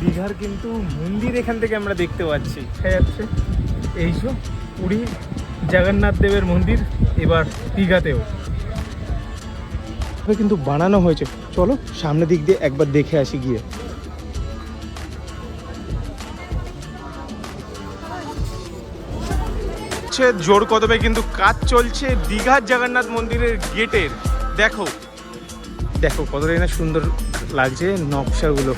দীঘার কিন্তু মন্দির এখান থেকে আমরা দেখতে পাচ্ছি। দেখা যাচ্ছে। এই যে পুরী জগন্নাথ দেবের মন্দির এবার দীঘাতেও। কিন্তু বানানো হয়েছে। চলো সামনের দিক দিয়ে একবার দেখে আসি গিয়ে। হচ্ছে জোর কদমে কিন্তু কাজ চলছে দীঘার জগন্নাথ মন্দিরের গেটের। দেখো। দেখো কতটাই না সুন্দর লাগছে নকশাগুলো।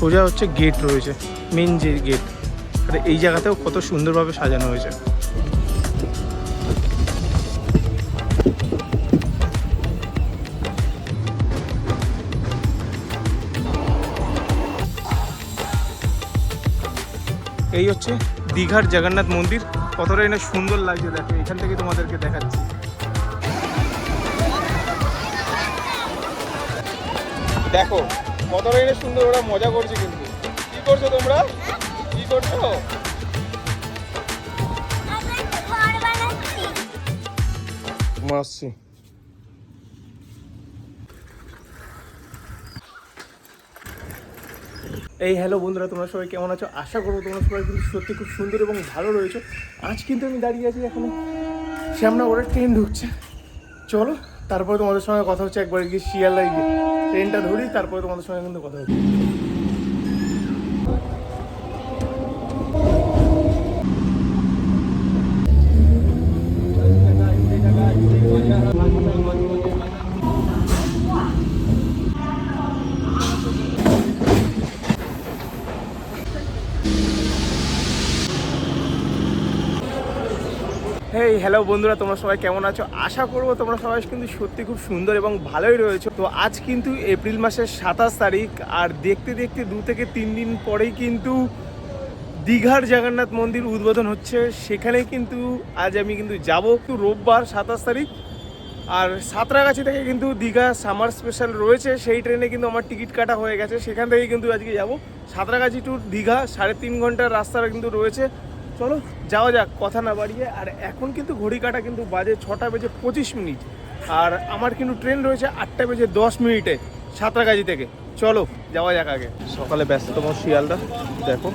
সোজা হচ্ছে গেট রয়েছে মেন যে গেট আর এই জায়গাতেও কত সুন্দরভাবে সাজানো হয়েছে। এই হচ্ছে দীঘার জগন্নাথ মন্দির। কতটা এনে সুন্দর লাগছে দেখো, এখান থেকে তোমাদেরকে দেখাচ্ছি। দেখো কতটাই না সুন্দর ওরা মজা করছে কিন্তু। কি করছ তোমরা? কি করছ? মাসি। এই হ্যালো বন্ধুরা তোমরা সবাই কেমন আছো? আশা করব তোমরা সবাই কিন্তু সত্যি খুব সুন্দর এবং ভালো রয়েছো। আজ কিন্তু আমি দাঁড়িয়ে আছি এখানে। শ্যামনগরের ট্রেন ঢুকছে। চলো তারপরে তোমাদের সঙ্গে কথা হচ্ছে একবার গিয়ে শিয়ালদায় গিয়ে। ট্রেনটা ধরি তারপরে তোমাদের সঙ্গে কিন্তু কথা হচ্ছে। হেই হ্যালো বন্ধুরা, তোমরা সবাই কেমন আছো? আশা করব তোমরা সবাই কিন্তু সত্যি খুব সুন্দর এবং ভালোই রয়েছে। তো আজ কিন্তু এপ্রিল মাসের সাতাশ তারিখ, আর দেখতে দেখতে দু থেকে তিন দিন পরেই কিন্তু দীঘার জগন্নাথ মন্দির উদ্বোধন হচ্ছে। সেখানে কিন্তু আজ আমি কিন্তু যাব একটু রোববার সাতাশ তারিখ। আর সাঁতরাগাছি থেকে কিন্তু দীঘা সামার স্পেশাল রয়েছে। সেই ট্রেনে কিন্তু আমার টিকিট কাটা হয়ে গেছে। সেখান থেকে কিন্তু আজকে যাব। সাঁতরাগাছি টু দীঘা, সাড়ে তিন ঘণ্টার রাস্তাটা কিন্তু রয়েছে। চলো, যাওয়া যাক, কথা না বাড়িয়ে। আর এখন কিন্তু ঘড়ি কাটা কিন্তু বাজে ছটা বেজে পঁচিশ মিনিট। আর আমার কিন্তু ট্রেন রয়েছে আটটা বেজে দশ মিনিটে সাঁতরাগাছি থেকে। চলো, যাওয়া যাক আগে। সকালে ব্যস্ততম শিয়ালদা, দেখো।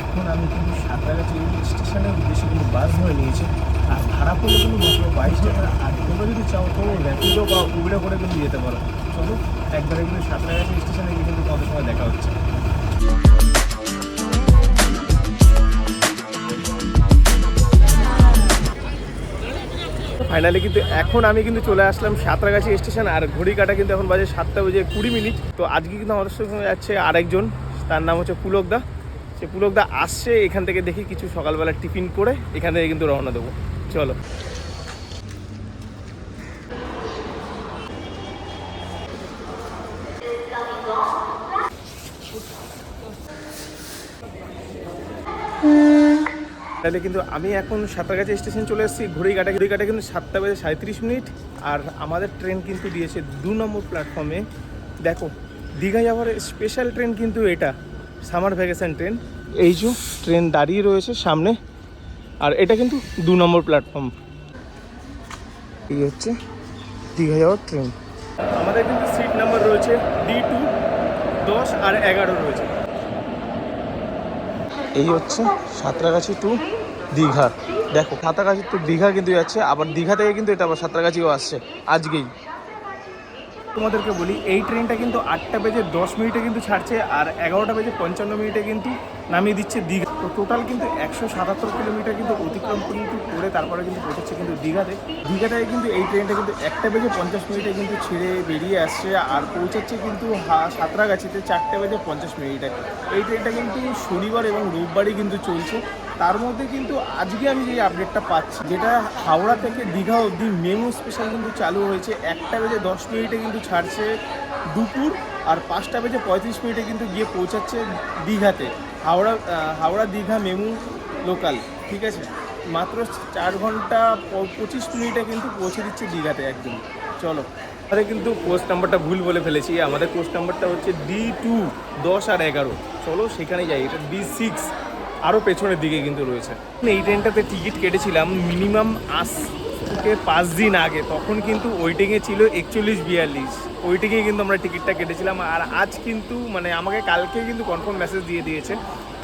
এখন আমি কিন্তু সাঁতরাগাছি স্টেশনের উদ্দেশ্যে কিন্তু বাস ধরে নিয়েছি। ভাড়া পড়লে কিন্তু মাত্র বাইশ টাকা, আর তোমরা যদি চাও তো র্যাপিডো বা উবেরে করে কিন্তু যেতে পারো। চলো, একবারে কিন্তু সাঁতরাগাছি স্টেশনে গিয়ে কিন্তু তোমাদের সঙ্গে দেখা হচ্ছে। ফাইনালি কিন্তু এখন আমি কিন্তু চলে আসলাম সাঁতরাগাছি স্টেশন, আর ঘড়ি কাটা কিন্তু এখন বাজে সাতটা বেজে কুড়ি মিনিট। তো আজকে কিন্তু আমাদের সঙ্গে যাচ্ছে আরেকজন, তার নাম হচ্ছে পুলকদা সে পুলকদা আসছে, এখান থেকে দেখি কিছু সকালবেলা টিফিন করে, এখান থেকে কিন্তু রওনা দেবো। চলো। তাহলে কিন্তু আমি এখন সাঁতরাগাছি স্টেশন চলে এসেছি ঘড়ি কাটা ঘড়ি কাটা কিন্তু সাতটা বেজে সাঁত্রিশ মিনিট, আর আমাদের ট্রেন কিন্তু দিয়েছে দু নম্বর প্ল্যাটফর্মে দেখো, দীঘা যাওয়ার স্পেশাল ট্রেন কিন্তু এটা সামার ভ্যাকেশন ট্রেন এই যে ট্রেন দাঁড়িয়ে রয়েছে সামনে। আর এটা কিন্তু দু নম্বর প্ল্যাটফর্ম এই হচ্ছে দীঘা যাওয়ার ট্রেন আমাদের কিন্তু সিট নাম্বার রয়েছে ডি টু দশ আর এগারো রয়েছে। এই হচ্ছে সাঁতরাগাছি টু দীঘা। দেখো সাঁতরাগাছি টু দীঘা কিন্তু যাচ্ছে আবার দীঘা থেকে কিন্তু এটা আবার সাঁতরাগাছিও আসছে আজকেই। তোমাদেরকে বলি, এই ট্রেনটা কিন্তু আটটা বেজে দশ মিনিটে কিন্তু ছাড়ছে আর এগারোটা বেজে পঞ্চান্ন মিনিটে কিন্তু নামিয়ে দিচ্ছে দীঘা। তো টোটাল কিন্তু একশো সাতাত্তর কিলোমিটার কিন্তু অতিক্রম কিন্তু করে তারপরে কিন্তু পৌঁছাচ্ছে কিন্তু দীঘাতে। দীঘাটায় কিন্তু এই ট্রেনটা কিন্তু একটা বেজে পঞ্চাশ মিনিটে কিন্তু ছেড়ে বেরিয়ে আসছে আর পৌঁছাচ্ছে কিন্তু সাঁতরাগাছিতে চারটে বেজে পঞ্চাশ মিনিটে। এই ট্রেনটা কিন্তু শনিবার এবং রোববারই কিন্তু চলছে। তার মধ্যে কিন্তু আজকে আমি যে আপডেটটা পাচ্ছি, যেটা হাওড়া থেকে দীঘা অবধি মেমো স্পেশাল কিন্তু চালু হয়েছে। একটা বেজে দশ মিনিটে কিন্তু ছাড়ছে দুপুর আর পাঁচটা বেজে পঁয়ত্রিশ মিনিটে কিন্তু গিয়ে পৌঁছাচ্ছে দীঘাতে। হাওড়া হাওড়া দীঘা মেমু লোকাল ঠিক আছে? মাত্র চার ঘণ্টা পঁচিশ মিনিটে কিন্তু পৌঁছে দিচ্ছে দীঘাতে একদম। চলো। আরে কিন্তু পোস্ট নাম্বারটা ভুল বলে ফেলেছি। আমাদের পোস্ট নাম্বারটা হচ্ছে ডি টু দশ আর এগারো। চলো সেখানে যাই, এটা ডি সিক্স আরও পেছনের দিকে কিন্তু রয়েছে। এই ট্রেনটাতে টিকিট কেটেছিলাম মিনিমাম আজ থেকে পাঁচ দিন আগে। তখন কিন্তু ওয়েটিংয়ে ছিল একচল্লিশ বিয়াল্লিশ। ওয়েটিংয়ে কিন্তু আমরা টিকিটটা কেটেছিলাম। আর আজ কিন্তু মানে আমাকে কালকে কিন্তু কনফার্ম মেসেজ দিয়ে দিয়েছে।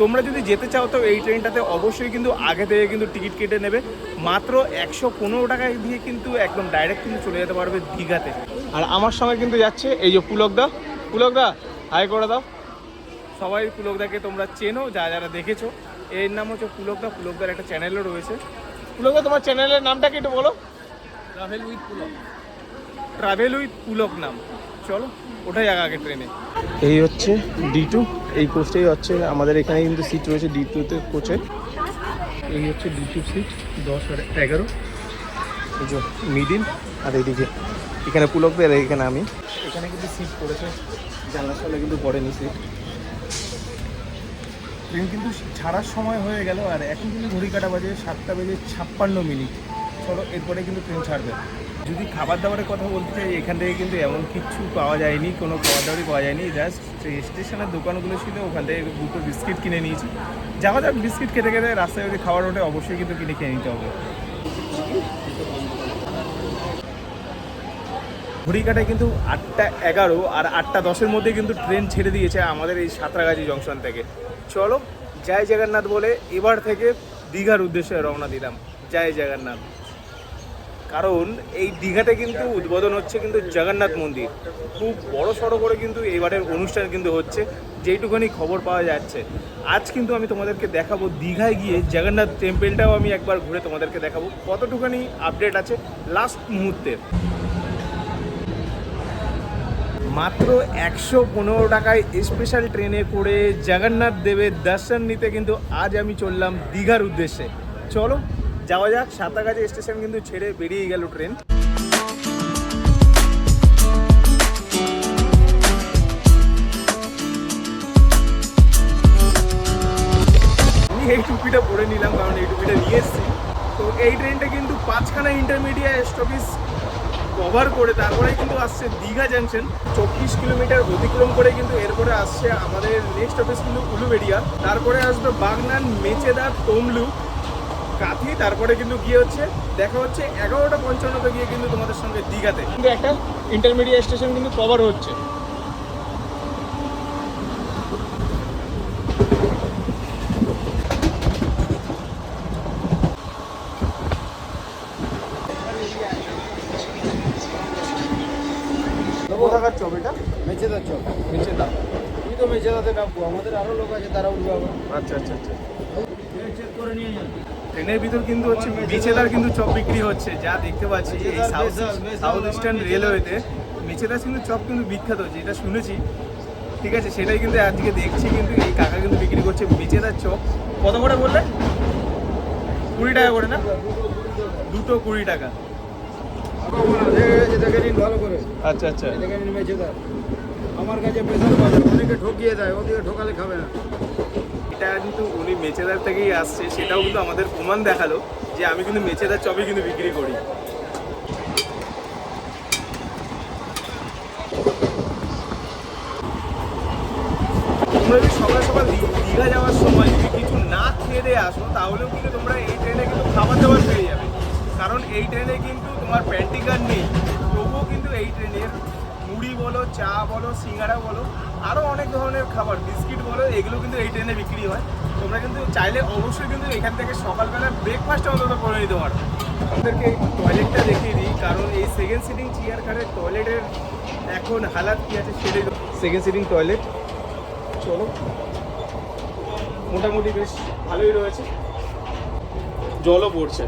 তোমরা যদি যেতে চাও তো এই ট্রেনটাতে অবশ্যই কিন্তু আগে থেকে কিন্তু টিকিট কেটে নেবে। মাত্র একশো পনেরো টাকায় দিয়ে কিন্তু একদম ডাইরেক্ট কিন্তু চলে যেতে পারবে দীঘাতে। আর আমার সঙ্গে কিন্তু যাচ্ছে এই যে পুলকদা পুলকদা হাই করে দাও। সবাই পুলকদাকে তোমরা চেনো যা যারা দেখেছ। এর নাম হচ্ছে পুলকদা। পুলকদার একটা চ্যানেলও রয়েছে। পুলকদা তোমার চ্যানেলের নামটা কি একটু বলো? Travel with Pulak travel with Pulak নাম। চলো ওটাই আগে আগে ট্রেনে এই হচ্ছে ডি টু এই কোচটাই হচ্ছে আমাদের এখানে কিন্তু সিট রয়েছে ডি টুতে কোচের এই হচ্ছে ডি টু সিট দশ আর এগারো। এই যে মিডিল আর এইদিকে। এখানে পুলকদের আর এখানে আমি। এখানে কিন্তু সিট পড়েছে। জানলার সামনে কিন্তু পড়েনি সিট ট্রেন কিন্তু ছাড়ার সময় হয়ে গেল আর এখন কিন্তু ঘড়ি কাটা বাজে সাতটা বেজে ছাপ্পান্ন মিনিট। চলো, এরপরে কিন্তু ট্রেন ছাড়বে। যদি খাবার দাবারের কথা বলতে চাই, এখান থেকে কিন্তু এমন কিচ্ছু পাওয়া যায়নি, কোনো খাবার দাবারই পাওয়া যায়নি। জাস্ট স্টেশনের দোকানগুলো ছিল ওখান থেকে দুটো বিস্কিট কিনে নিয়েছি। যাওয়া যাক, বিস্কিট খেতে খেতে রাস্তায় যদি খাবার ওঠে, অবশ্যই কিন্তু কিনে খেয়ে নিতে হবে। ঘড়িকাটায় কিন্তু আটটা এগারো আর আটটা দশের মধ্যে কিন্তু ট্রেন ছেড়ে দিয়েছে আমাদের এই সাঁতরাগাছি জংশন থেকে। চলো, জয় জগন্নাথ বলে এবার থেকে দীঘার উদ্দেশ্যে রওনা দিলাম। জয় জগন্নাথ। কারণ এই দীঘাতে কিন্তু উদ্বোধন হচ্ছে কিন্তু জগন্নাথ মন্দির। খুব বড় সড়ো করে কিন্তু এবারের অনুষ্ঠান কিন্তু হচ্ছে যেইটুখানি খবর পাওয়া যাচ্ছে। আজ কিন্তু আমি তোমাদেরকে দেখাবো দীঘায় গিয়ে জগন্নাথ টেম্পেলটাও আমি একবার ঘুরে তোমাদেরকে দেখাবো। কতটুখানি আপডেট আছে লাস্ট মুহূর্তের মাত্র একশো পনেরো টাকায় স্পেশাল ট্রেনে করে জগন্নাথ দেবের দর্শন নিতে কিন্তু আজ আমি চললাম দীঘার উদ্দেশ্যে। চলো, যাওয়া যাক সাঁতারগাছি স্টেশন কিন্তু ছেড়ে বেরিয়ে গেল ট্রেন এই টুপিটা পরে নিলাম, কারণ এই টুপিটা নিয়ে এসেছি। তো এই ট্রেনটা কিন্তু পাঁচখানা ইন্টারমিডিয়েট স্টপেজ কভার করে তারপরে কিন্তু আসছে দীঘা জাংশন চব্বিশ কিলোমিটার অতিক্রম করে কিন্তু এরপরে আসছে আমাদের নেক্সট অফিস কিন্তু উলুবেড়িয়া। তারপরে আসবে বাগনান মেচেদার তমলু, কাঁথি, তারপরে কিন্তু গিয়ে হচ্ছে, দেখা হচ্ছে এগারোটা পঞ্চান্নতে গিয়ে কিন্তু তোমাদের সঙ্গে দীঘাতে। কিন্তু একটা ইন্টারমিডিয়েট স্টেশন কিন্তু কভার হচ্ছে কোথাকার চপ এটা মেচেদার চক মেচেদা তুমি তো মেচেদাতে নামবো লোক আছে তারা উঠবে আচ্ছা আচ্ছা আচ্ছা। ট্রেনের ভিতর কিন্তু হচ্ছে মেচেদার কিন্তু চপ বিক্রি হচ্ছে যা দেখতে পাচ্ছি এই সাউথ সাউথ ইস্টার্ন রেলওয়েতে। মেচেদার কিন্তু চপ কিন্তু বিখ্যাত যেটা শুনেছি। ঠিক আছে সেটাই কিন্তু আজকে দেখছি কিন্তু এই কাকা কিন্তু বিক্রি করছে মেচেদার চপ। কত করে বললে? কুড়ি টাকা করে না? দুটো কুড়ি টাকা। আচ্ছা আচ্ছা। আমার কাছে প্রেশার পাবে অনেকে ঠকিয়ে দেয়, ওদিকে ঠকালে খাবে না। এটা কিন্তু উনি মেচেদার থেকেই আসছে, সেটাও কিন্তু আমাদের প্রমাণ দেখাল যে আমি কিন্তু মেচেদার চপই কিন্তু বিক্রি করি। তোমরা যদি সকাল দীঘা যাওয়ার সময় যদি কিছু না খেয়ে দিয়ে আসো, তাহলেও কিন্তু তোমরা এই ট্রেনে কিন্তু খাবার দাবার পেয়ে যাবে। কারণ এই ট্রেনে কিন্তু তোমার প্যান্টিকার নেই, তবুও কিন্তু এই ট্রেনের মুড়ি বলো চা বলো সিঙ্গারা বলো আরও অনেক ধরনের খাবার বিস্কিট বলো এগুলো কিন্তু এই ট্রেনে বিক্রি হয়। তোমরা কিন্তু চাইলে অবশ্যই কিন্তু এখান থেকে সকালবেলা ব্রেকফাস্ট অন্তত করে নিতে পারো। আপনাদেরকে টয়লেটটা দেখিয়ে দিই কারণ এই সেকেন্ড সিটিং চেয়ার কারের টয়লেটের এখন হালাত কী আছে সেটাই সেকেন্ড সিটিং টয়লেট চলো। মোটামুটি বেশ ভালোই রয়েছে। জলও পড়ছে।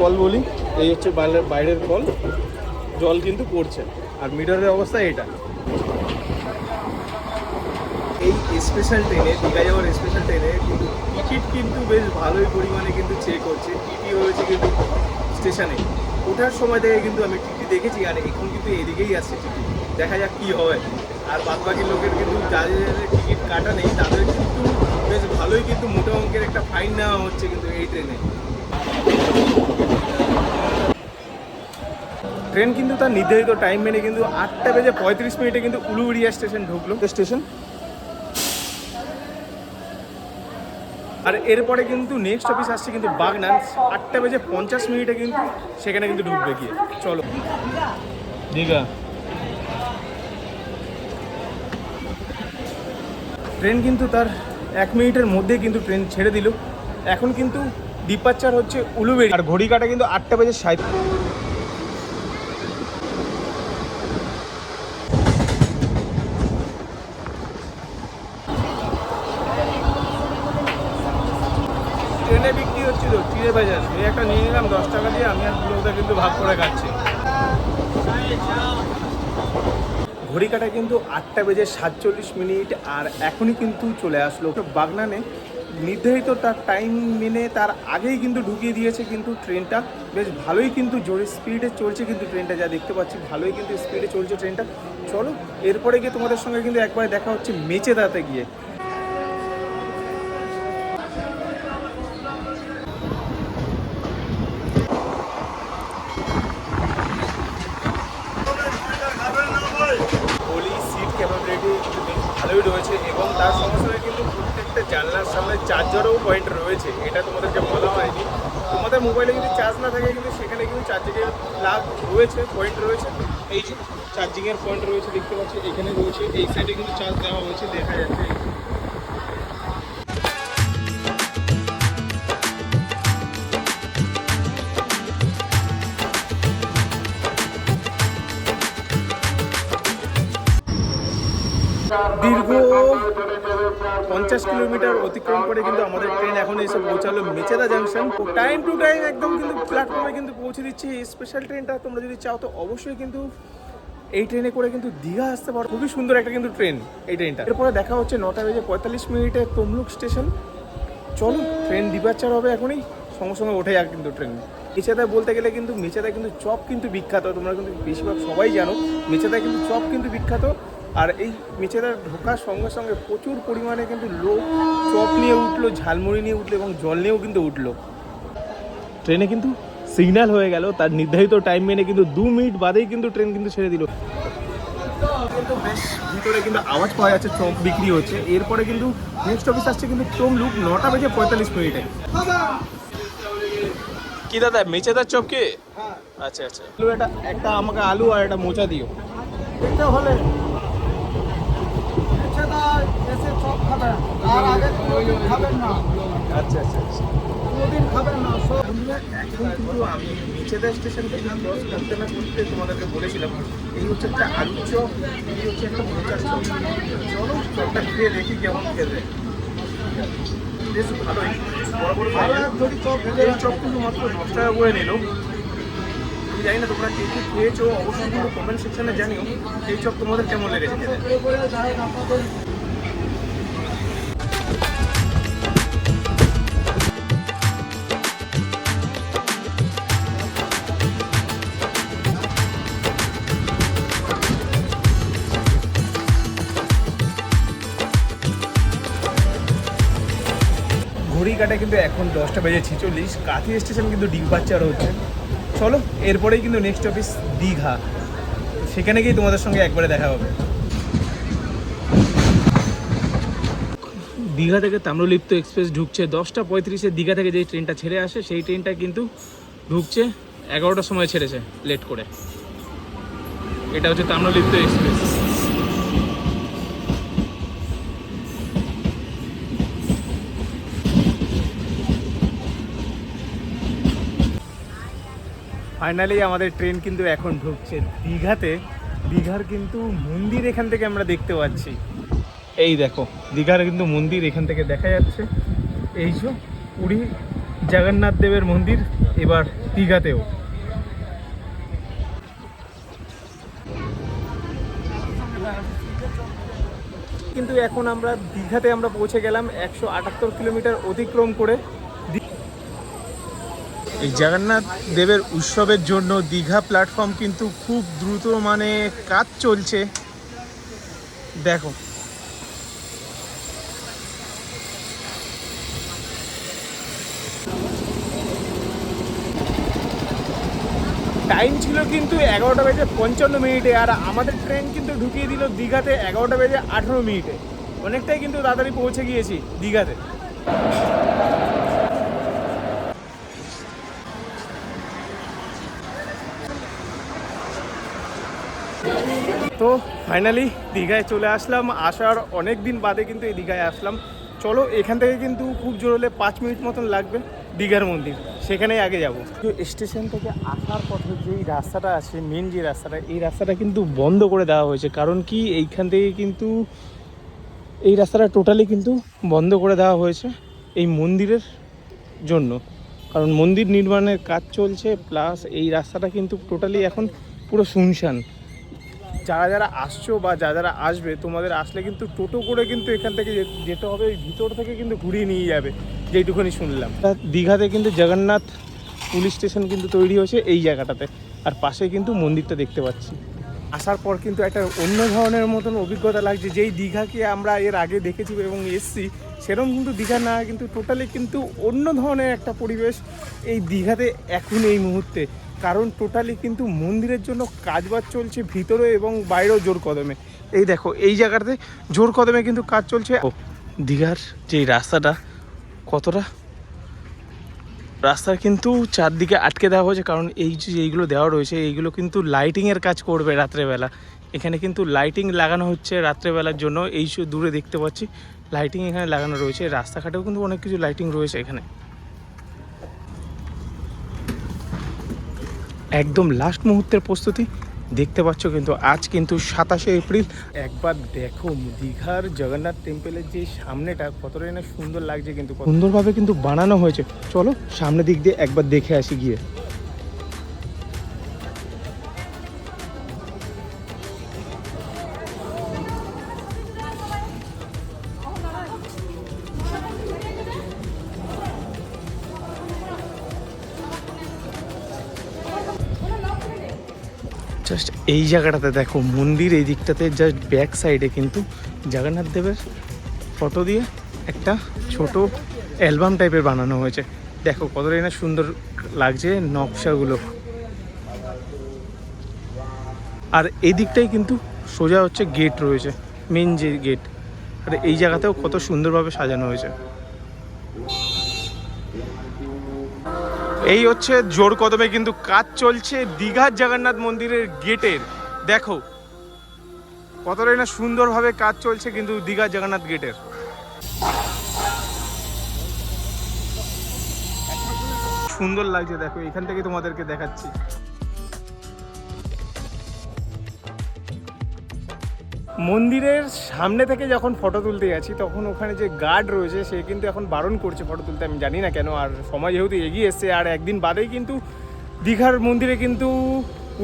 কল বলি এই হচ্ছে বাইরের কল জল কিন্তু পড়ছে। আর মিটারের অবস্থা এটা এই স্পেশাল ট্রেনে দীঘা যাওয়ার স্পেশাল ট্রেনে কিন্তু টিকিট কিন্তু বেশ ভালোই পরিমাণে কিন্তু চেক হচ্ছে টিটি হয়েছে কিন্তু স্টেশনে ওঠার সময় থেকে কিন্তু আমি টিটি দেখেছি আর এখন কিন্তু এদিকেই আসছে টিটি দেখা যাক কী হয়। আর বাদ বাকি লোকের কিন্তু যাদের যাদের টিকিট কাটা নেই, তাদের কিন্তু বেশ ভালোই কিন্তু মোটা অঙ্কের একটা ফাইন নেওয়া হচ্ছে কিন্তু এই ট্রেনে ট্রেন কিন্তু তার নির্ধারিত টাইম মেনে কিন্তু আটটা বেজে পঁয়ত্রিশ মিনিটে কিন্তু উলুবেড়িয়া স্টেশন ঢুকলো। স্টেশন আর এরপরে কিন্তু নেক্সট অফিস আসছে কিন্তু বাগনান। আটটা বেজে পঞ্চাশ মিনিটে কিন্তু সেখানে কিন্তু ঢুকবে গিয়ে। চলো। দীঘা। ট্রেন কিন্তু তার এক মিনিটের মধ্যে কিন্তু ট্রেন ছেড়ে দিল। এখন কিন্তু ডিপার্চার হচ্ছে উলুবেড়ি আর ঘড়ি কাটা কিন্তু আটটা বেজে ষাট ট্রেনে বিক্রি চিড়ে বাজার এই একটা নিয়ে নিলাম, দশ টাকা দিয়ে আমি আর পুরোটা কিন্তু ভাগ করে খাচ্ছি। ঘড়ি কাটা কিন্তু আটটা বেজে সাতচল্লিশ মিনিট আর এখনই কিন্তু চলে আসলো। বাগনানে নির্ধারিত তার টাইম মেনে তার আগেই কিন্তু ঢুকিয়ে দিয়েছে কিন্তু ট্রেনটা। বেশ ভালোই কিন্তু জোরে স্পিডে চলছে কিন্তু ট্রেনটা, যা দেখতে পাচ্ছি ভালোই কিন্তু স্পিডে চলছে ট্রেনটা। চলো, এরপরে গিয়ে তোমাদের সঙ্গে কিন্তু একবার দেখা হচ্ছে মেচেদাতে গিয়ে। ভালোই রয়েছে এবং তার সঙ্গে সঙ্গে কিন্তু প্রত্যেকটা জানলার সামনে চার্জারও পয়েন্ট রয়েছে। এটা তোমাদেরকে বলা হয়নি। তোমাদের মোবাইলে যদি চার্জ না থাকে কিন্তু সেখানে কিন্তু চার্জিংয়ের লাভ রয়েছে পয়েন্ট রয়েছে। এই যে চার্জিংয়ের পয়েন্ট রয়েছে, দেখতে পাচ্ছি, এখানে রয়েছে। এই সাইডে কিন্তু চার্জ দেওয়া হয়েছে, দেখা যাচ্ছে। দীর্ঘ পঞ্চাশ কিলোমিটার অতিক্রম করে কিন্তু আমাদের ট্রেন এখন এসে পৌঁছালো Mecheda junction. Time to time একদম কিন্তু প্ল্যাটফর্মে কিন্তু পৌঁছে দিচ্ছে। এই স্পেশাল ট্রেনটা তোমরা যদি চাও তো অবশ্যই কিন্তু এই ট্রেনে করে কিন্তু দীঘা আসতে পারো। খুবই সুন্দর একটা কিন্তু ট্রেন এই ট্রেনটা এরপরে দেখা হচ্ছে নটা বেজে পঁয়তাল্লিশ মিনিটে তমলুক স্টেশন চলো ট্রেন ডিপার্চার হবে এখনই। সঙ্গে সঙ্গে ওঠে যাক কিন্তু ট্রেন মেচেদায় বলতে গেলে কিন্তু মেচেদায় কিন্তু চপ কিন্তু বিখ্যাত। তোমরা কিন্তু বেশিরভাগ সবাই জানো। মেচেদায় কিন্তু চপ কিন্তু বিখ্যাত। আর এই মেচেদা ঢোকার সঙ্গে সঙ্গে প্রচুর পরিমাণে কিন্তু লোক চপ নিয়ে উঠল ঝালমুড়ি নিয়ে উঠল এবং জল নিয়েও কিন্তু উঠল। ট্রেনে কিন্তু সিগন্যাল হয়ে গেল তার নির্ধারিত টাইম মেনে কিন্তু দু মিনিট বাদেই কিন্তু ট্রেন কিন্তু ছেড়ে দিল। কিন্তু বেশ ভিতরে কিন্তু আওয়াজ পাওয়া যাচ্ছে চপ বিক্রি হচ্ছে। এরপরে কিন্তু নেক্সট অফিস আসছে কিন্তু তমলুক নটা বেজে পঁয়তাল্লিশ মিনিটে। কি দাদা মেচেদার চপ কে? আচ্ছা আচ্ছা। এটা একটা আমাকে আলু আর একটা মোচা দিও। এটা হলে সেটা এসে আচ্ছা আচ্ছা আচ্ছা কোনোদিন না সব আমি স্টেশন না বলেছিলাম এই হচ্ছে হচ্ছে একটা চলো খেয়ে কেমন বেশ ভালোই চপ চপ দশ টাকা করে জানি না তোমরা কে কে খেয়েছো অবশ্যই কমেন্ট সেকশনে জানিও এই চপ তোমাদের কেমন লেগেছে কাটা কিন্তু এখন দশটা বেজে ছেচল্লিশ। কাঁথি স্টেশন কিন্তু ডিপার্চার হচ্ছে। চলো, এরপরেই কিন্তু নেক্সট অফিস দীঘা। সেখানে গিয়ে তোমাদের সঙ্গে একবারে দেখা হবে। দীঘা থেকে তাম্রলিপ্ত এক্সপ্রেস ঢুকছে দশটা পঁয়ত্রিশে। দীঘা থেকে যে ট্রেনটা ছেড়ে আসে, সেই ট্রেনটা কিন্তু ঢুকছে এগারোটার সময় ছেড়েছে লেট করে। এটা হচ্ছে তাম্রলিপ্ত এক্সপ্রেস। ফাইনালি আমাদের ট্রেন কিন্তু এখন ঢুকছে দীঘাতে। দীঘার কিন্তু মন্দির এখান থেকে আমরা দেখতে পাচ্ছি। এই দেখো, দীঘার কিন্তু মন্দির এখান থেকে দেখা যাচ্ছে। এই যে পুরী জগন্নাথ দেবের মন্দির, এবার দীঘাতেও। কিন্তু এখন আমরা দীঘাতে আমরা পৌঁছে গেলাম একশো আটাত্তর কিলোমিটার অতিক্রম করে। এই জগন্নাথ দেবের উৎসবের জন্য দীঘা প্ল্যাটফর্ম কিন্তু খুব দ্রুত মানে কাজ চলছে। দেখো। টাইম ছিল কিন্তু এগারোটা বেজে পঞ্চান্ন মিনিটে আর আমাদের ট্রেন কিন্তু ঢুকিয়ে দিল দীঘাতে এগারোটা বেজে আঠেরো মিনিটে। অনেকটাই কিন্তু তাড়াতাড়ি পৌঁছে গিয়েছি দীঘাতে। তো ফাইনালি দীঘায় চলে আসলাম। আসার অনেক দিন বাদে কিন্তু এই দীঘায় আসলাম। চলো, এখান থেকে কিন্তু খুব জোর হলে পাঁচ মিনিট মতন লাগবে দীঘার মন্দির। সেখানেই আগে যাব। তো স্টেশন থেকে আসার পথে যেই রাস্তাটা আছে মেন যে রাস্তাটা, এই রাস্তাটা কিন্তু বন্ধ করে দেওয়া হয়েছে। কারণ কি, এইখান থেকে কিন্তু এই রাস্তাটা টোটালি কিন্তু বন্ধ করে দেওয়া হয়েছে এই মন্দিরের জন্য। কারণ মন্দির নির্মাণের কাজ চলছে প্লাস এই রাস্তাটা কিন্তু টোটালি এখন পুরো শুনশান। যারা যারা আসছো বা যারা যারা আসবে তোমাদের আসলে কিন্তু টোটো করে কিন্তু এখান থেকে যেতে হবে ওই ভিতর থেকে কিন্তু ঘুরিয়ে নিয়ে যাবে যেইটুখানি শুনলাম। দীঘাতে কিন্তু জগন্নাথ পুলিশ স্টেশন কিন্তু তৈরি হয়েছে এই জায়গাটাতে আর পাশে কিন্তু মন্দিরটা দেখতে পাচ্ছি। আসার পর কিন্তু একটা অন্য ধরনের মতন অভিজ্ঞতা লাগছে যেই দীঘাকে আমরা এর আগে দেখেছি এবং এসছি সেরকম কিন্তু দীঘা না কিন্তু টোটালি কিন্তু অন্য ধরনের একটা পরিবেশ এই দীঘাতে এখন এই মুহূর্তে। কারণ টোটালি কিন্তু মন্দিরের জন্য কাজবাজ চলছে ভিতরে এবং বাইরেও জোর কদমে। এই দেখো, এই জায়গাটাতে জোর কদমে কিন্তু কাজ চলছে। দীঘার যে রাস্তাটা, কতটা? রাস্তার কিন্তু চারদিকে আটকে দেওয়া হয়েছে, কারণ এই যে এইগুলো দেওয়া রয়েছে, এইগুলো কিন্তু লাইটিংয়ের কাজ করবে রাত্রেবেলা। এখানে কিন্তু লাইটিং লাগানো হচ্ছে রাত্রেবেলার জন্য, এই দূরে দেখতে পাচ্ছি লাইটিং এখানে লাগানো রয়েছে। রাস্তাঘাটেও কিন্তু অনেক কিছু লাইটিং রয়েছে এখানে। একদম লাস্ট মুহূর্তের প্রস্তুতি। দেখতে পাচ্ছ কিন্তু আজ কিন্তু সাতাশে এপ্রিল। একবার দেখো দীঘার জগন্নাথ টেম্পলের যে সামনেটা কতটাই না সুন্দর লাগছে কিন্তু সুন্দরভাবে কিন্তু বানানো হয়েছে। চলো সামনের দিক দিয়ে একবার দেখে আসি গিয়ে। জাস্ট এই জায়গাটাতে দেখো মন্দির, এই দিকটাতে জাস্ট ব্যাক সাইডে কিন্তু জগন্নাথ দেবের ফটো দিয়ে একটা ছোট অ্যালবাম টাইপের বানানো হয়েছে। দেখো কতটাই না সুন্দর লাগছে নকশাগুলো। আর এই দিকটাই কিন্তু সোজা হচ্ছে গেট রয়েছে মেন যে গেট আর এই জায়গাতেও কত সুন্দরভাবে সাজানো হয়েছে। এই হচ্ছে জোর কদমে কিন্তু কাজ চলছে দীঘার জগন্নাথ মন্দিরের গেটের। দেখো, কতটাই না সুন্দরভাবে কাজ চলছে কিন্তু দীঘার জগন্নাথ গেটের। সুন্দর লাগছে, দেখো, এখান থেকে তোমাদেরকে দেখাচ্ছি। মন্দিরের সামনে থেকে যখন ফটো তুলতে গেছি তখন ওখানে যে গার্ড রয়েছে, সে কিন্তু এখন বারণ করছে ফটো তুলতে। আমি জানি না কেন, আর সময় যেহেতু এগিয়ে এসছে, আর একদিন বাদেই কিন্তু দীঘার মন্দিরে কিন্তু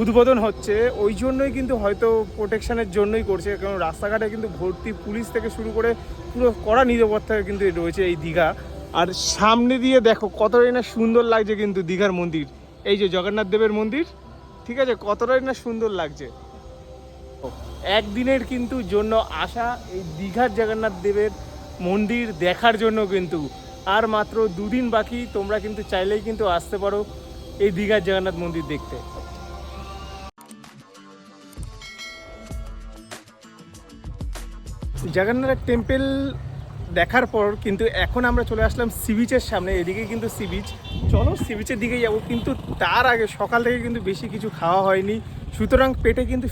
উদ্বোধন হচ্ছে। ওই জন্যই কিন্তু হয়তো প্রোটেকশনের জন্যই করছে, কারণ রাস্তাঘাটে কিন্তু ভর্তি পুলিশ থেকে শুরু করে পুরো কড়া নিরাপত্তা কিন্তু রয়েছে এই দীঘা। আর সামনে দিয়ে দেখো, কতটাই না সুন্দর লাগছে কিন্তু দীঘার মন্দির। এই যে জগন্নাথ দেবের মন্দির, ঠিক আছে? কতটাই না সুন্দর লাগছে। একদিনের কিন্তু জন্য আসা এই দীঘার জগন্নাথ দেবের মন্দির দেখার জন্য কিন্তু। আর মাত্র দুদিন বাকি, তোমরা কিন্তু চাইলেই কিন্তু আসতে পারো এই দীঘার জগন্নাথ মন্দির দেখতে। জগন্নাথ টেম্পল দেখার পর কিন্তু এখন আমরা চলে আসলাম সি বিচের সামনে এদিকে কিন্তু সি বিচ চলো সি বিচের দিকে যাব, কিন্তু তার আগে সকাল থেকে কিন্তু বেশি কিছু খাওয়া হয়নি। সুতরাং পেটে কিন্তু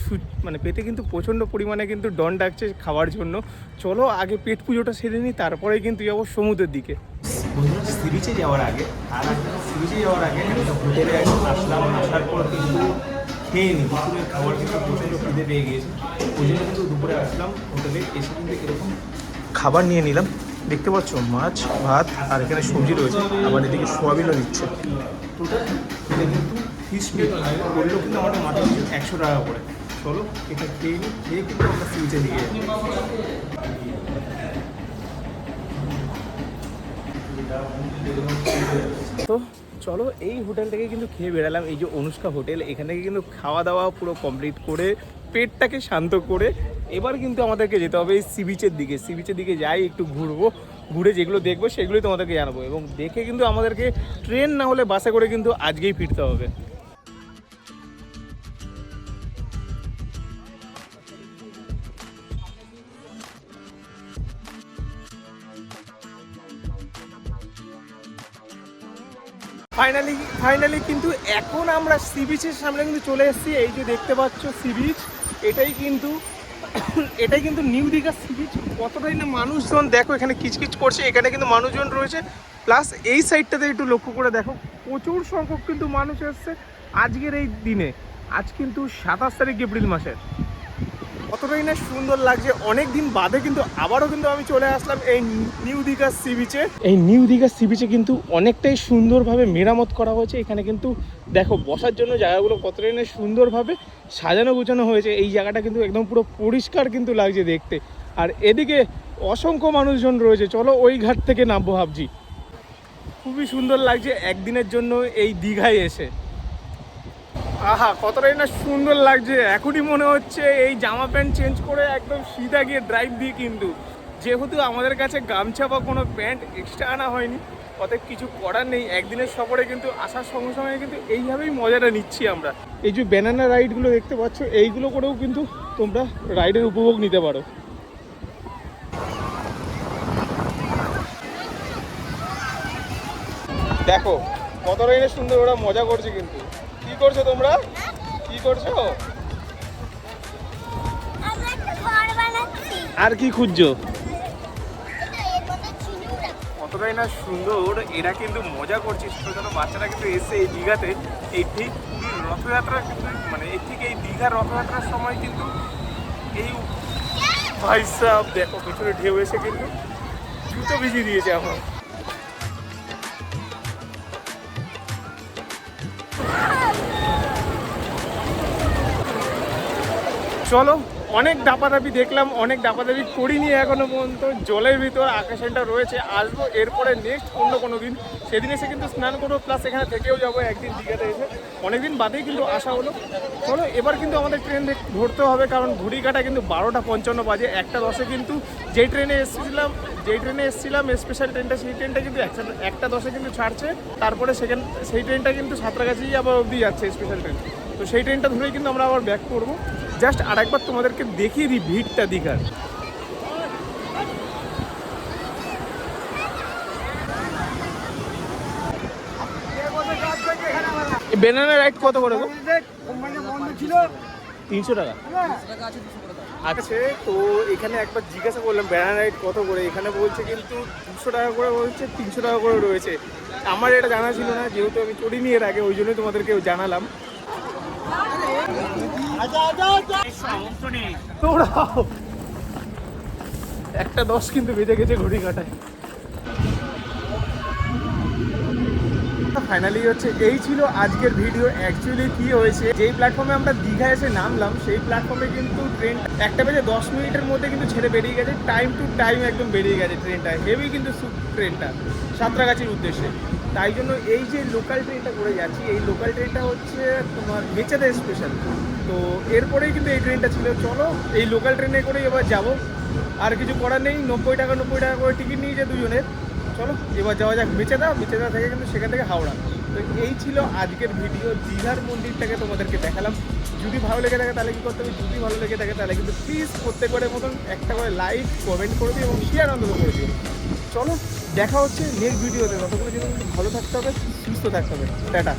মানে পেটে কিন্তু প্রচণ্ড পরিমাণে কিন্তু ডন ডাকছে খাওয়ার জন্য। চলো আগে পেট পুজোটা সেরে নিই, তারপরে কিন্তু যাব সমুদ্রের দিকে। বিচে যাওয়ার আগে, আর সি বিচে যাওয়ার আগে একটা হোটেলে আসলাম, আসার পর কিন্তু খেয়ে নিই। দুপুরের খাবার কিন্তু প্রচণ্ড খিদে পেয়ে গিয়েছে। ওই জন্য কিন্তু দুপুরে আসলাম হোটেলে, এসে কিন্তু এরকম খাবার নিয়ে নিলাম। দেখতে পাচ্ছ, মাছ, ভাত, আর এখানে সবজি রয়েছে। আবার এদিকে সোয়াবিনও দিচ্ছে টোটাল কিন্তু ফিস মিল করলেও কিন্তু আমাদের পিছু একশো টাকা করে। চলো, এটা খেয়ে খেয়ে কিন্তু আমরা ফিউচে দিকে তো চলো, এই হোটেল থেকে কিন্তু খেয়ে বেরালাম এই যে অনুষ্কা হোটেল এখান কিন্তু খাওয়া দাওয়া পুরো কমপ্লিট করে, পেটটাকে শান্ত করে, এবার কিন্তু আমাদেরকে যেতে হবে এই সি বিচের দিকে। সি বিচের দিকে যাই, একটু ঘুরবো। ঘুরে যেগুলো দেখব, সেগুলোই তোমাদেরকে জানাব। এবং দেখে কিন্তু আমাদেরকে ট্রেন না হলে বাসে করে কিন্তু আজকেই ফিরতে হবে। ফাইনালি ফাইনালি কিন্তু এখন আমরা সি বিচের সামনে কিন্তু চলে এসেছি। এই যে দেখতে পাচ্ছ সি বিচ এটাই কিন্তু এটাই কিন্তু নিউ দীঘা সি বিচ কতটাই না মানুষজন, দেখো এখানে কিচকিচ করছে, এখানে কিন্তু মানুষজন রয়েছে। প্লাস এই সাইডটাতে একটু লক্ষ্য করে দেখো, প্রচুর সংখ্যক কিন্তু মানুষ এসছে আজকের এই দিনে। আজ কিন্তু সাতাশ তারিখ এপ্রিল মাসের। কতটাই না সুন্দর লাগছে। অনেক দিন বাদে কিন্তু আবারও কিন্তু আমি চলে আসলাম এই নিউ দীঘা সি বিচে এই নিউ দীঘা সি বিচে কিন্তু অনেকটাই সুন্দরভাবে মেরামত করা হয়েছে। এখানে কিন্তু দেখো বসার জন্য জায়গাগুলো কতটাই না সুন্দরভাবে সাজানো গুছানো হয়েছে। এই জায়গাটা কিন্তু একদম পুরো পরিষ্কার কিন্তু লাগছে দেখতে। আর এদিকে অসংখ্য মানুষজন রয়েছে। চলো ওই ঘাট থেকে নামবো ভাবছি। খুবই সুন্দর লাগছে একদিনের জন্য এই দীঘায় এসে। আহা, কতটাই না সুন্দর লাগছে। এখনই মনে হচ্ছে এই জামা প্যান্ট চেঞ্জ করে একদম সিধা গিয়ে ড্রাইভ দিই কিন্তু। যেহেতু আমাদের কাছে গামছা বা কোনো প্যান্ট এক্সট্রা আনা হয়নি, অতএব কিছু করার নেই। একদিনের সফরে কিন্তু আসার সঙ্গে সঙ্গে কিন্তু এইভাবেই মজাটা নিচ্ছি আমরা। এই যে ব্যানানা রাইডগুলো দেখতে পাচ্ছ, এইগুলো করেও কিন্তু তোমরা রাইডের উপভোগ নিতে পারো। দেখো, কতটাই না সুন্দর ওরা মজা করছে কিন্তু। করছ তোমরা? কি করছ? আর কি খুঁজছো? কতটাই না সুন্দর এরা কিন্তু মজা করছে। ছোটো ছোটো বাচ্চারা কিন্তু এসে এই দীঘাতে। এই ঠিক রথযাত্রা কিন্তু মানে এই ঠিক এই দীঘার রথযাত্রার সময় কিন্তু এই ভাই সাহেব দেখো পিছনে ঢেউ এসে কিন্তু জুতো ভিজিয়ে দিয়েছে আমার। চলো, অনেক ডাপাদাপি দেখলাম, অনেক ডাপাদাপি করিনি এখনও পর্যন্ত। জলের ভিতর আকাশনটা রয়েছে, আসব, এরপরে নেক্সট অন্য কোনো দিন। সেদিন এসে কিন্তু স্নান করব প্লাস এখানে থেকেও যাব, একদিন দীঘাতে এসে। অনেকদিন বাদেই কিন্তু আসা হলো। চলো, এবার কিন্তু আমাদের ট্রেন ধরতে হবে, কারণ ঘড়িকাটা কিন্তু বারোটা পঞ্চান্ন বাজে, একটা দশে কিন্তু যেই ট্রেনে এসেছিলাম যেই ট্রেনে এসেছিলাম স্পেশাল ট্রেনটা সেই ট্রেনটা কিন্তু একটা দশে কিন্তু ছাড়ছে। তারপরে সেখান সেই ট্রেনটা কিন্তু সাঁতরাগাছি আবার অবধি যাচ্ছে স্পেশাল ট্রেন তো সেই ট্রেনটা ধরেই কিন্তু আমরা আবার ব্যাক করব। জাস্ট আরেকবার তোমাদেরকে দেখিয়ে দিই ভিড়টা দীঘার। বেনানা রাইড কত করে গো? ছিল তিনশো টাকা। আছে, তো এখানে একবার জিজ্ঞাসা করলাম ব্যানানা রাইড কত করে? এখানে বলছে কিন্তু দুশো টাকা করে বলছে তিনশো টাকা করে রয়েছে। আমার এটা জানা ছিল না, যেহেতু আমি চড়িনি এর আগে, ওই জন্যই তোমাদেরকে জানালাম। একটা দশ কিন্তু বেজে গেছে ঘড়ি কাটায়। ফাইনালি হচ্ছে, এই ছিল আজকের ভিডিও অ্যাকচুয়ালি কি হয়েছে, যেই প্ল্যাটফর্মে আমরা দীঘা এসে নামলাম, সেই প্ল্যাটফর্মে কিন্তু ট্রেন একটা বেজে দশ মিনিটের মধ্যে কিন্তু ছেড়ে বেরিয়ে গেছে। টাইম টু টাইম একদম বেরিয়ে গেছে ট্রেনটা হেভি কিন্তু ট্রেনটা সাঁতরাগাছির উদ্দেশ্যে। তাই জন্য এই যে লোকাল ট্রেনটা করে যাচ্ছি, এই লোকাল ট্রেনটা হচ্ছে তোমার মেচেদা স্পেশাল তো এরপরেই কিন্তু এই ট্রেনটা ছিল। চলো, এই লোকাল ট্রেনে করেই এবার যাব। আর কিছু করার নেই, নব্বই টাকা নব্বই টাকা করে টিকিট নিয়েছে দুজনের। চলো, এবার যাওয়া যাক মেচেদা মেচেদা থেকে কিন্তু সেখান থেকে হাওড়া। তো এই ছিল আজকের ভিডিও দীঘার মন্দিরটাকে তোমাদেরকে দেখালাম। যদি ভালো লেগে থাকে তাহলে কী করতে হবে? যদি ভালো লেগে থাকে তাহলে কিন্তু প্লিজ প্রত্যেকবারের মতন একটা করে লাইক কমেন্ট করে দিও এবং শেয়ার অন্তত করে দিও। চলো, দেখা হচ্ছে নেক্সট ভিডিওতে ততক্ষণে ভালো থাকতে হবে, সুস্থ থাকতে হবে। টাটা।